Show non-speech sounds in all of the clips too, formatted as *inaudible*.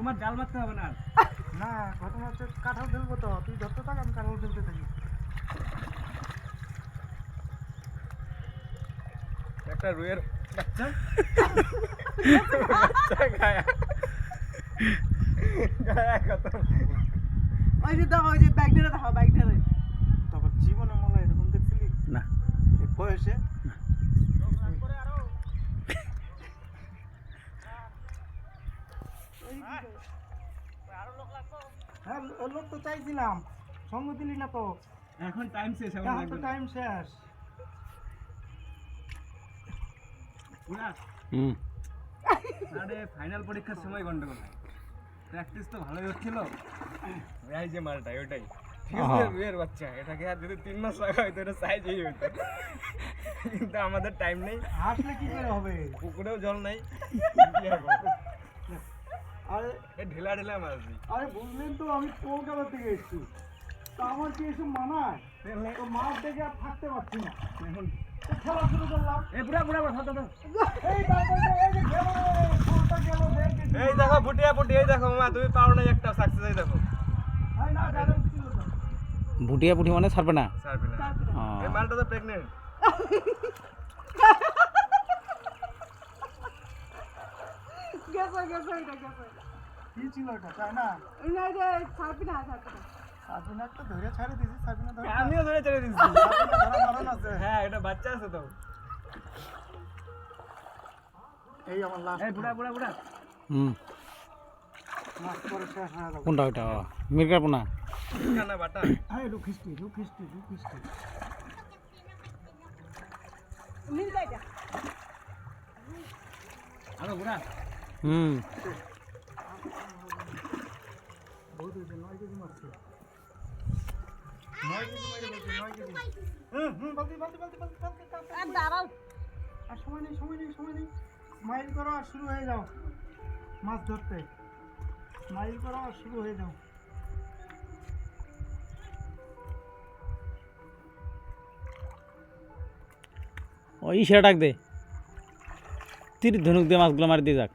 তোমার জাল মারতে হবে না না ঘটনা হচ্ছে কাঁঠাল ফেলব তো তুই ধরতে থাক আমি কাঁঠাল ফেলতে থাকি। একটা রুয়ের বাচ্চা। বাচ্চা গায়া। গায়া কত। ওই যে দেখো ওই যে ব্যাগ ধরে দেখো ব্যাগ ধরে তারপর জীবনে মনে হয় এরকম দেখছিলি? না। এই বয়সে হ্যাঁ লোক তো চাইছিলাম। সঙ্গ দিলি না তো। এখন টাইম শেষ এখন তো টাইম শেষ। হুম। আরে ফাইনাল পরীক্ষার সময় গন্ডগোল প্র্যাকটিস তো ভালোই হচ্ছিল। এই যে মালটা ওটাই ঠিক আছে আহা। রুইয়ের বাচ্চা এটাকে আর যদি তিন মাস লাগা হয়তো এটা সাইজই হতো কিন্তু আমাদের টাইম নেই। হাসলে কি করে হবে? পুকুরেও জল নাই। কি *laughs* আর ঢেলা ঢেলা মারছি আরে বুঝলেন তো আমি কলকাতা থেকে এসেছি। তা আমার কি এসব মানায়? তো মাঠ থেকে আর থাকতে পারছি না। তো খেলা শুরু করলাম। এই দেখ দেখি। এই দেখো ফুটিয়া ফুটি এই দেখো মা তুমি পারো না একটা সাকসেস এই দেখো। ভুটিয়া পুটি মানে ছাড়বে না? সারবে না। এই মালটা তো প্রেগনেন্ট *laughs* গেছে এটা গেছে কি ছিল এটা তাই না না যে ছাড়বি না ছাড়বি না সাবিনা একটা ধরে ছাড়ে দিছি সাবিনা ধরে আমিও ধরে ছেড়ে আছে। হ্যাঁ এটা বাচ্চা আছে তো। এই আমার লাস্ট এই বুড়া বুড়া বুড়া। হুম। হয়ে কোনটা ওইটা ও, পোনা। কানা বাটা। রুখিস্টি রুখিস্টি মিল যায় এটা আরও বুড়া। হুম। আর দাঁড়াও। আর সময় নেই সময় নেই সময় নেই। করো আর শুরু হয়ে যাও মাছ ধরতে। স্মাইল করো আর শুরু হয়ে যাও। ওই সেটা ডাক দে। তীর ধনুক দিয়ে মাছগুলো মারি দিয়ে যাক।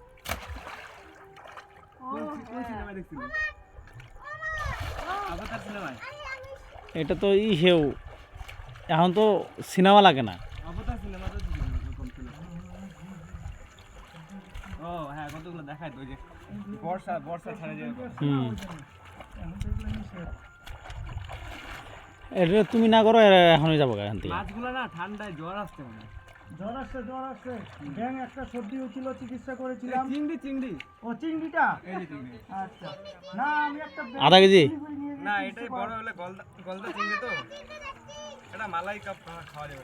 সিনেমায় এটা তো ই সেও এখন তো সিনেমা লাগে না। অবতার সিনেমা তো কম ছিল। ও হ্যাঁ কতগুলো দেখায় তো যে বর্ষা বর্ষা ছাড়ে যে হুম। এটা তুমি না করো এখনই যাব এখান থেকে। মাছগুলো না ঠান্ডায় জ্বর আসছে মানে জ্বর আসছে জ্বর আসছে। ব্যাং একটা সর্দি হয়েছিল চিকিৎসা করেছিলাম। চিংড়ি চিংড়ি। ও চিংড়িটা? আচ্ছা। না আমি একটা আধা কেজি? না এটাই বড় হলে গলদা গলদা চিংড়ি তো। এটা মালাই কাপ খাওয়া যাবে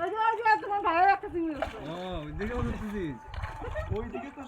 ওই যে ওই যে তোমার ভাইয়ের একটা চিংড়ি ও দেখে ওই দিকে তো